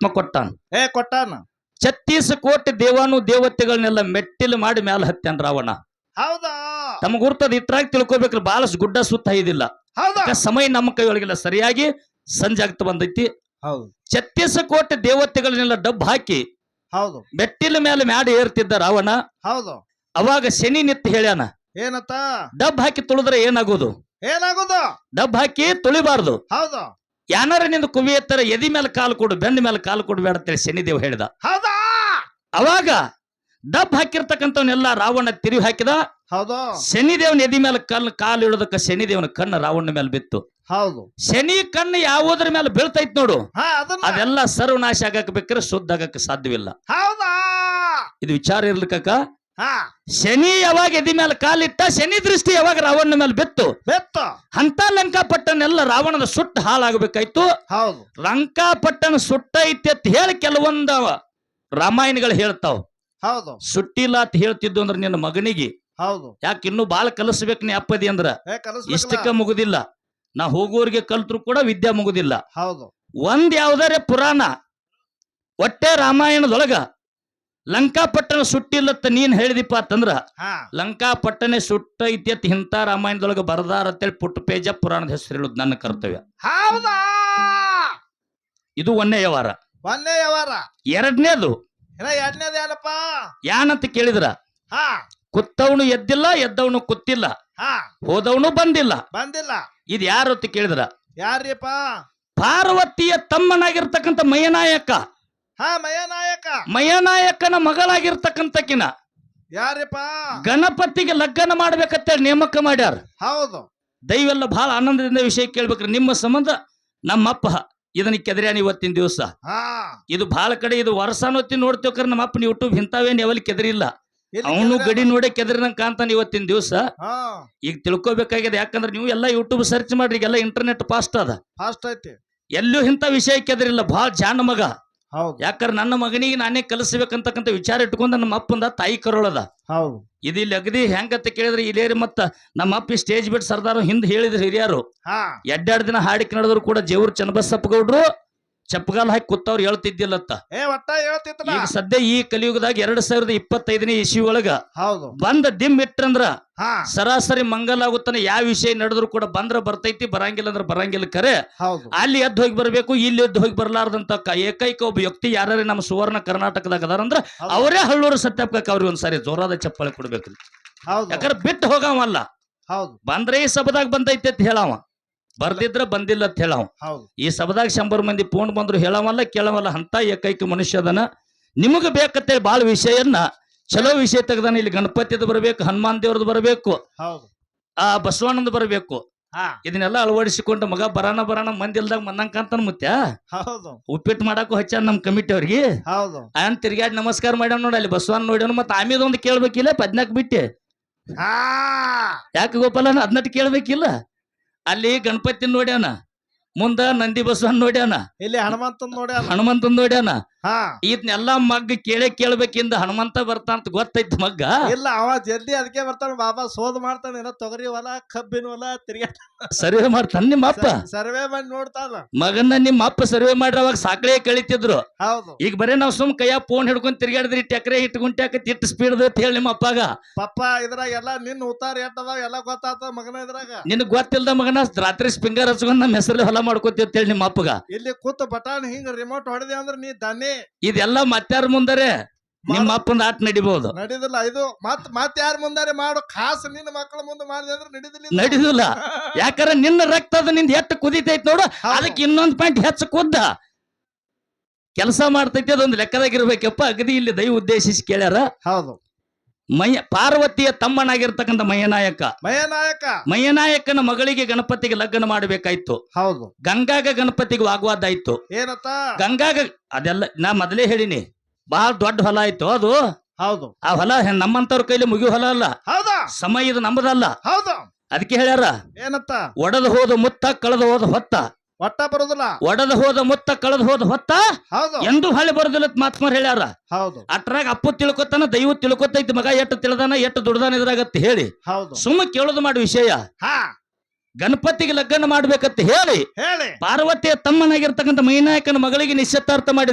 ಪರಮಾತ್ಮ ಕೊಟ್ಟಾನ. ಏ ಕೊಟ್ಟಾನ? ಛತ್ತೀಸ್ ಕೋಟಿ ದೇವಾನು ದೇವತೆಗಳನ್ನೆಲ್ಲ ಮೆಟ್ಟಿಲು ಮಾಡಿ ಮ್ಯಾಲ ಹತ್ಯಾನ ರಾವಣ. ಹೌದಾ? ತಮ್ಮ ಗುರ್ತದ ಇಟ್ರಾಗ ತಿಳ್ಕೊಬೇಕ್ರಿ ಬಹಳಷ್ಟು ಗುಡ್ಡ ಸುತ್ತ ಇದಿಲ್ಲ ಸಮಯ ನಮ್ಮ ಕೈಯೊಳಗಿಲ್ಲ ಸರಿಯಾಗಿ ಸಂಜೆ ಆಗ್ತಾ ಬಂದೈತಿ. ಹೌದು. ಛತ್ತೀಸ್ ಕೋಟಿ ದೇವತೆಗಳನ್ನೆಲ್ಲ ಡಬ್ ಹಾಕಿ ಹೌದು. ಮೆಟ್ಟಿಲ ಮೇಲೆ ಮ್ಯಾಡಿ ಏರ್ತಿದ್ದ ರಾವಣ ಹೌದು. ಅವಾಗ ಶನಿ ನಿತ್ತು ಹೇಳ್ಯಾನ ಏನತ್ತ? ಡಬ್ ಹಾಕಿ ತುಳಿದ್ರೆ ಏನಾಗೋದು? ಏನಾಗುದು? ಡಬ್ ಹಾಕಿ ತುಳಿಬಾರ್ದು. ಹೌದು. ಯಾನಾರ ನಿಂದ ಕುವಿಯತ್ತರ ಎದಿ ಮೇಲೆ ಕಾಲು ಕೊಡು ಬೆನ್ನ ಮೇಲೆ ಕಾಲು ಕೊಡಬೇಡ ಅಂತೇಳಿ ಶನಿದೇವ್ ಹೇಳಿದ. ಹೌದಾ? ಅವಾಗ ಡಬ್ ಹಾಕಿರ್ತಕ್ಕಂಥವನ್ನೆಲ್ಲ ರಾವಣ ತಿರುವಿ ಹಾಕಿದ. ಹೌದು. ಶನಿದೇವನ ಎದಿ ಮೇಲೆ ಕಲ್ಲು ಕಾಲು ಇಡೋದಕ್ಕ ಶನಿದೇವನ ಕಣ್ಣು ರಾವಣ ಮೇಲೆ ಬಿತ್ತು. ಹೌದು. ಶನಿ ಕಣ್ಣು ಯಾವುದ್ರ ಮೇಲೆ ಬೀಳ್ತೈತ್ ನೋಡು. ಹಾ ಅದನ್ನ. ಅದೆಲ್ಲ ಸರ್ವನಾಶ ಆಗಕ್ ಬೇಕಾದ್ರೆ ಶುದ್ಧ ಆಗಕ್ಕೆ ಸಾಧ್ಯವಿಲ್ಲ. ಹೌದಾ? ಇದು ವಿಚಾರ ಇರ್ಲಿಕ್ಕ ಹಾ. ಶನಿ ಯಾವಾಗ ಎದಿ ಮೇಲೆ ಕಾಲಿಟ್ಟ ಶನಿ ದೃಷ್ಟಿ ಯಾವಾಗ ರಾವಣನ ಮೇಲೆ ಬಿತ್ತು? ಬಿತ್ತು. ಅಂತ ಲಂಕಾಪಟ್ಟನೆಲ್ಲ ರಾವಣದ ಸುಟ್ಟು ಹಾಳಾಗಬೇಕಾಯ್ತು. ಹೌದು. ಲಂಕಾಪಟ್ಟಣ ಸುಟ್ಟೈತಿ ಅಂತ ಹೇಳಿ ಕೆಲವೊಂದ ರಾಮಾಯಣಗಳು ಹೇಳ್ತಾವ. ಹೌದು. ಸುಟ್ಟಿಲ್ಲ ಅಂತ ಹೇಳ್ತಿದ್ದು ಅಂದ್ರೆ ನಿನ್ನ ಮಗನಿಗೆ. ಹೌದು. ಯಾಕೆ ಇನ್ನು ಬಾಳ ಕಲಿಸ್ಬೇಕು ನೀ ಅಪ್ಪದಿ ಅಂದ್ರ? ಇಷ್ಟಕ್ಕ ಮುಗುದಿಲ್ಲ. ನಾ ಹೋಗೋರಿಗೆ ಕಲ್ತ್ರು ಕೂಡ ವಿದ್ಯಾ ಮುಗುದಿಲ್ಲ. ಹೌದು. ಒಂದ್ ಯಾವ್ದಾರೆ ಪುರಾಣ ಒಟ್ಟೆ ರಾಮಾಯಣದೊಳಗ ಲಂಕಾಪಟ್ಟಣ ಸುಟ್ಟಿಲ್ಲತ್ತ ನೀನ್ ಹೇಳಿದಿಪ್ಪ ಅಂತಂದ್ರ ಲಂಕಾಪಟ್ಟಣ ಸುಟ್ಟ ಅಂತ ಇಂಥ ರಾಮಾಯಣದೊಳಗ ಬರದಾರ ಅಂತೇಳಿ ಪುಟ್ಟ ಪೇಜ ಪುರಾಣದ ಹೆಸರು ಹೇಳುದು ನನ್ನ ಕರ್ತವ್ಯ. ಹೌದಾ? ಇದು ಒಂದೇ ವಾರ. ಒಂದೇ ವ್ಯವಹಾರ ಎರಡನೇದು. ಎರಡನೇದು ಯಾರಪ್ಪ? ಯಾನಂತ ಕೇಳಿದ್ರ ಹಾ. ಕುತ್ತವನು ಎದ್ದಿಲ್ಲ ಎದ್ದವನು ಕುತ್ತಿಲ್ಲ ಹೋದವನು ಬಂದಿಲ್ಲ. ಬಂದಿಲ್ಲ. ಇದು ಯಾರು ಅಂತ ಕೇಳಿದ್ರ ಯಾರ್ರಿಪ್ಪ? ಪಾರ್ವತಿಯ ತಮ್ಮನಾಗಿರ್ತಕ್ಕಂಥ ಮಯನಾಯಕ. ಹಾ ಮಯನಾಯಕ. ಮಯನಾಯಕನ ಮಗಳಾಗಿರ್ತಕ್ಕಂತಕಿನ ಯಾರಪ್ಪ? ಗಣಪತಿಗೆ ಲಗ್ನ ಮಾಡ್ಬೇಕಂತೇಳಿ ನೇಮಕ ಮಾಡ್ಯಾರ. ಹೌದು. ದೈವೆಲ್ಲ ಬಹಳ ಆನಂದದಿಂದ ವಿಷಯ ಕೇಳ್ಬೇಕ್ರಿ. ನಿಮ್ಮ ಸಂಬಂಧ ನಮ್ಮಪ್ಪ ಇದನ್ನ ಕೆದರ್ಯಾನ ಇವತ್ತಿನ ದಿವಸ. ಇದು ಬಹಳ ಕಡೆ ಇದು ವರ್ಷಾನೊತ್ತಿ ನೋಡ್ತೇವ್ರ ನಮ್ಮ ಅಪ್ಪನ ಯೂಟ್ಯೂಬ್ ಇಂಥವೇನ್ ಯಾವಲ್ಲಿ ಕೆದರಿಲ್ಲ. ಅವನು ಗಡಿ ನೋಡೇ ಕೆದರಿನಂಗ್ ಕಾಂತಾನ ಇವತ್ತಿನ ದಿವಸ. ಈಗ ತಿಳ್ಕೊಬೇಕಾಗಿದೆ ಯಾಕಂದ್ರೆ ನೀವು ಎಲ್ಲ ಯೂಟ್ಯೂಬ್ ಸರ್ಚ್ ಮಾಡ್ರಿ ಈಗೆಲ್ಲ ಇಂಟರ್ನೆಟ್ ಫಾಸ್ಟ್ ಅದ. ಫಾಸ್ಟ್ ಐತಿ. ಎಲ್ಲೂ ಇಂಥ ವಿಷಯ ಕೆದರಿಲ್ಲ. ಬಹಳ ಜಾಣ ಮಗ. ಹೌದು. ಯಾಕಂದ್ರೆ ನನ್ನ ಮಗನಿಗೆ ನಾನೇ ಕಲಿಸ್ಬೇಕಂತಕ್ಕಂಥ ವಿಚಾರ ಇಟ್ಕೊಂಡ ನಮ್ಮ ಅಪ್ಪಂದ ತಾಯಿ ಕರೋಳದ. ಹೌದು. ಇದು ಇಲ್ಲಿ ಅಗದಿ ಹೆಂಗತ್ತ ಕೇಳಿದ್ರೆ ಇಲ್ಲೇರಿ ಮತ್ತ ನಮ್ಮ ಅಪ್ಪ ಸ್ಟೇಜ್ ಬಿಟ್ಟು ಸರ್ದಾರ ಹಿಂದ್ ಹೇಳಿದ್ರು ಹಿರಿಯರು. ಹಾ. ಎಡ್ಡೆರಡು ದಿನ ಹಾಡಿಕೆ ನಡೆದ್ರು ಕೂಡ ಜೇವ್ರ ಚನ್ನಬಸಪ್ಪ ಗೌಡ್ರು ಚಪ್ಪಗಾಲ್ ಹಾಕಿ ಕೂತವ್ರು ಹೇಳ್ತಿದ್ದಿಲ್ಲತ್ತ. ಏ ಒಟ್ಟ ಹೇಳ್ತಿತ್ತಲ್ಲ. ಈಗ ಸದ್ಯ ಈ ಕಲಿಯುಗದಾಗ ಎರಡ್ ಸಾವಿರದ ಇಪ್ಪತ್ತೈದನೇ ಇಸ್ವಿ ಒಳಗ ಹೌದು. ಬಂದ ದಿಮ್ ಇಟ್ರಂದ್ರ ಹಾ. ಸರಾಸರಿ ಮಂಗಲ ಆಗುತ್ತಾನೆ ಯಾವ ವಿಷಯ ನಡೆದ್ರು ಕೂಡ ಬಂದ್ರ ಬರ್ತೈತಿ ಬರಂಗಿಲ್ಲ ಅಂದ್ರೆ ಬರಂಗಿಲ್ಲ ಕರೆ. ಹೌದು. ಅಲ್ಲಿ ಎದ್ದು ಹೋಗಿ ಬರಬೇಕು ಇಲ್ಲಿ ಎದ್ದು ಹೋಗಿ ಬರಲಾರ್ದಂತ ಕ- ಏಕೈಕ ಒಬ್ಬ ವ್ಯಕ್ತಿ ಯಾರ್ಯಾರು ನಮ್ಮ ಸುವರ್ಣ ಕರ್ನಾಟಕದಾಗ ಅದಾರ ಅಂದ್ರ ಅವರೇ ಹಳ್ಳೂರು ಸತ್ಯಪ್ಪ ಅವ್ರಿಗೆ ಒಂದ್ಸಾರಿ ಜೋರಾದ ಚಪ್ಪಾಳೆ ಕೊಡ್ಬೇಕು ಹೌದು. ಯಾಕಂದ್ರೆ ಬಿಟ್ಟು ಹೋಗವಲ್ಲ. ಹೌದು. ಬಂದ್ರೆ ಈ ಸಭದಾಗ ಬಂದೈತಿ ಅಂತ ಹೇಳವ. ಬರ್ದಿದ್ರ ಬಂದಿಲ್ಲ ಅಂತ ಹೇಳವ್. ಈ ಸಭದಾಗ ಶಂಬರ್ ಮಂದಿ ಫೋನ್ ಬಂದ್ರು ಹೇಳವಲ್ಲ ಕೇಳವಲ್ಲ ಅಂತ ಏಕೈಕ ಮನುಷ್ಯ ಅದನ. ನಿಮಗ ಬೇಕಂತೇಳಿ ಬಾಳ ವಿಷಯನ್ನ. ಚಲೋ ವಿಷಯ ತೆಗ್ದಾನ ಇಲ್ಲಿ ಗಣಪತಿಯದು ಬರಬೇಕು ಹನುಮಾನ್ ದೇವ್ರದ್ದು ಬರಬೇಕು ಆ ಬಸವಣ್ಣಂದು ಬರಬೇಕು. ಇದನ್ನೆಲ್ಲ ಅಳವಡಿಸಿಕೊಂಡು ಮಗ ಬರಾನ ಬರಾನ ಮಂದಿ ಇಲ್ದಾಗ ಮಂದಂಕ ಅಂತ ಮುತ್ಯ ಉಪ್ಪಿಟ್ಟು ಮಾಡಾಕು ಹಚ್ಚ ನಮ್ ಕಮಿಟಿ ಅವ್ರಿಗೆ? ಅನ್ ತಿರ್ಗಾಡಿ ನಮಸ್ಕಾರ ಮಾಡ್ಯಾನ ನೋಡಿ ಅಲ್ಲಿ ಬಸವಣ್ಣ ನೋಡ್ಯಾನ ಮತ್ತೆ ಆಮೇಲೆ ಒಂದು ಕೇಳ್ಬೇಕಿಲ್ಲ ಪದ್ನಾಕ್ ಬಿಟ್ಟೆ? ಯಾಕೆ ಗೋಪಾಲನ ಅದ್ನಟ್ಟು ಕೇಳ್ಬೇಕಿಲ್ಲ? ಅಲ್ಲಿ ಗಣಪತಿ ನೋಡ್ಯಾನ. ಮುಂದ ನಂದಿ ಬಸವನ್ ನೋಡ್ಯಾನ. ಇಲ್ಲಿ ಹನುಮಂತನ್ ನೋಡ್ಯಾನ. ಹನುಮಂತನ್ ನೋಡ್ಯಾನ. ಹಾ. ಇದನ್ನೆಲ್ಲ ಮಗ್ಗ ಕೇಳೇ ಕೇಳ್ಬೇಕಿಂದ ಹನುಮಂತ ಬರ್ತಾನಂತ ಗೊತ್ತೈತಿ ಮಗ್ಗ? ಇಲ್ಲ ಅವ ಜಲ್ದಿ ಅದಕ್ಕೆ ಬರ್ತಾನ ಬಾಬಾ ಸೋದ್ ಮಾಡ್ತಾನೆ ಏನೋ ತೊಗರಿ ಹೊಲ ಕಬ್ಬಿನ ಹೊಲ ತಿರ್ಗ ಸರ್ವೆ ಮಾಡ್ತಾನ ನಿಮ್ಮ ಅಪ್ಪ? ಸರ್ವೆ ಮಾಡಿ ನೋಡ್ತಾನ. ಮಗನ್ನ ನಿಮ್ಮ ಅಪ್ಪ ಸರ್ವೆ ಮಾಡ್ರಿ ಅವಾಗ ಸಾಕಳೆ ಕಳಿತಿದ್ರು. ಹೌದು. ಈಗ ಬರೇ ನಾವ್ ಸುಮ್ ಕೈಯ ಫೋನ್ ಹಿಡ್ಕೊಂಡ್ ತಿರ್ಗಾಡಿದ್ರಿ ಟೆಕ್ರೆ ಹಾಕಿ ಇಟ್ಟು ಸ್ಪೀಡ್ ಅಂತ ಹೇಳಿ ನಿಮ್ಮ ಅಪ್ಪಾಗ. ಪಪ್ಪ ಇದ್ರಾಗ ಎಲ್ಲ ನಿನ್ ಉತ್ತಾರ ಎಟ್ ಅದಾವ ಎಲ್ಲ ಗೊತ್ತಾತ ಮಗನ ಇದ್ರಾಗ? ನಿನ್ ಗೊತ್ತಿಲ್ದ ಮಗನ ರಾತ್ರಿ ಸ್ಪಿಂಗರ್ ಹಚ್ಕೊಂಡ್ ನಮ್ಮ ಹೆಸರಲ್ಲಿ ಹೊಲ ಮಾಡ್ಕೊತಿ ಅಂತ ಹೇಳಿ ನಿಮ್ಮ ಅಪ್ಪಗ. ಇಲ್ಲಿ ಕೂತ್ ಬಟಾನ್ ಹಿಂಗ್ ರಿಮೋಟ್ ಹೊಡೆದೆ ಅಂದ್ರೆ ನೀ ದನಿ ಇದೆಲ್ಲ ಮತ್ತಾರ ಮುಂದರೆ? ನಿಮ್ಮ ಅಪ್ಪನ ಆಟ ನಡಿಬಹುದು ನಡಿದಿಲ್ಲ ಇದು ಮತ್ ಮತ್ ಯಾರ ಮುಂದಾರೆ ಮಾಡು. ಖಾಸ್ ನಿನ್ನ ಮಕ್ಕಳ ಮುಂದೆ ಮಾಡಿದೆ ಅಂದ್ರೆ ನಡಿದಿಲ್ಲ ಯಾಕಂದ್ರೆ ನಿನ್ನ ರಕ್ತದ ನಿಂದ ಎಷ್ಟು ಕುದಿತೈತಿ ನೋಡು. ಅದಕ್ಕೆ ಇನ್ನೊಂದ್ ಪಾಯಿಂಟ್ ಹೆಚ್ಚು ಕುದ್ದ. ಕೆಲಸ ಮಾಡ್ತೈತಿ ಅದೊಂದು ಲೆಕ್ಕದಾಗಿರ್ಬೇಕಪ್ಪ. ಅಗದಿ ಇಲ್ಲಿ ದೈವ ಉದ್ದೇಶಿಸಿ ಕೇಳ್ಯಾರ. ಹೌದು. ಮಯ ಪಾರ್ವತಿಯ ತಮ್ಮನಾಗಿರ್ತಕ್ಕಂಥ ಮಯನಾಯಕ. ಮಯನಾಯಕ. ಮಯನಾಯಕನ ಮಗಳಿಗೆ ಗಣಪತಿಗೆ ಲಗ್ನ ಮಾಡಬೇಕಾಯ್ತು. ಹೌದು. ಗಂಗಾಗ ಗಣಪತಿಗೆ ವಾಗ್ವಾದ ಆಯ್ತು ಏನತ್ತ? ಗಂಗಾಗ ಅದೆಲ್ಲ ನಾ ಮೊದಲೇ ಹೇಳಿನಿ. ಬಹಳ ದೊಡ್ಡ ಹೊಲ ಆಯ್ತು ಅದು. ಹೌದು. ಆ ಹೊಲ ನಮ್ಮಂತವ್ರ ಕೈಲಿ ಮುಗಿ ಹೊಲ ಅಲ್ಲ. ಹೌದಾ. ಸಮಯ ಇದು ನಮ್ಮದಲ್ಲ. ಹೌದು. ಅದಕ್ಕೆ ಹೇಳ್ಯಾರ ಏನತ್ತ? ಒಡೆದು ಹೋದ ಮುತ್ತ ಕಳೆದು ಹೋದ ಹೊತ್ತ. ಒಟ್ಟ ಬರುದಿಲ್ಲ. ಒಡದ ಹೋದ ಮುತ್ತ ಕಳೆದ ಹೋದ ಹೊತ್ತ ಹೌದು. ಎಂದು ಹಳೆ ಬರೋದಿಲ್ಲ ಮಾತ್ಮರ್ ಹೇಳ್ಯಾರ. ಹೌದು. ಅಟ್ರಾಗ ಅಪ್ಪು ತಿಳ್ಕೊತಾನ ದೈವ ತಿಳ್ಕೊತೈತಿ ಮಗ ಎಟ್ಟು ತಿಳ್ದಾನ ಎಟ್ಟು ದುಡ್ದಾನ ಇದ್ರಾಗತ್ತೆ ಹೇಳಿ. ಹೌದು. ಸುಮ್ಮ ಕೇಳೋದು ಮಾಡಿ ವಿಷಯ. ಹಾ. ಗಣಪತಿಗೆ ಲಗ್ನ ಮಾಡ್ಬೇಕಂತ ಹೇಳಿ ಹೇಳಿ. ಪಾರ್ವತಿಯ ತಮ್ಮನಾಗಿರ್ತಕ್ಕಂಥ ಮೈನಾಯಕನ ಮಗಳಿಗೆ ನಿಶ್ಚಿತಾರ್ಥ ಮಾಡಿ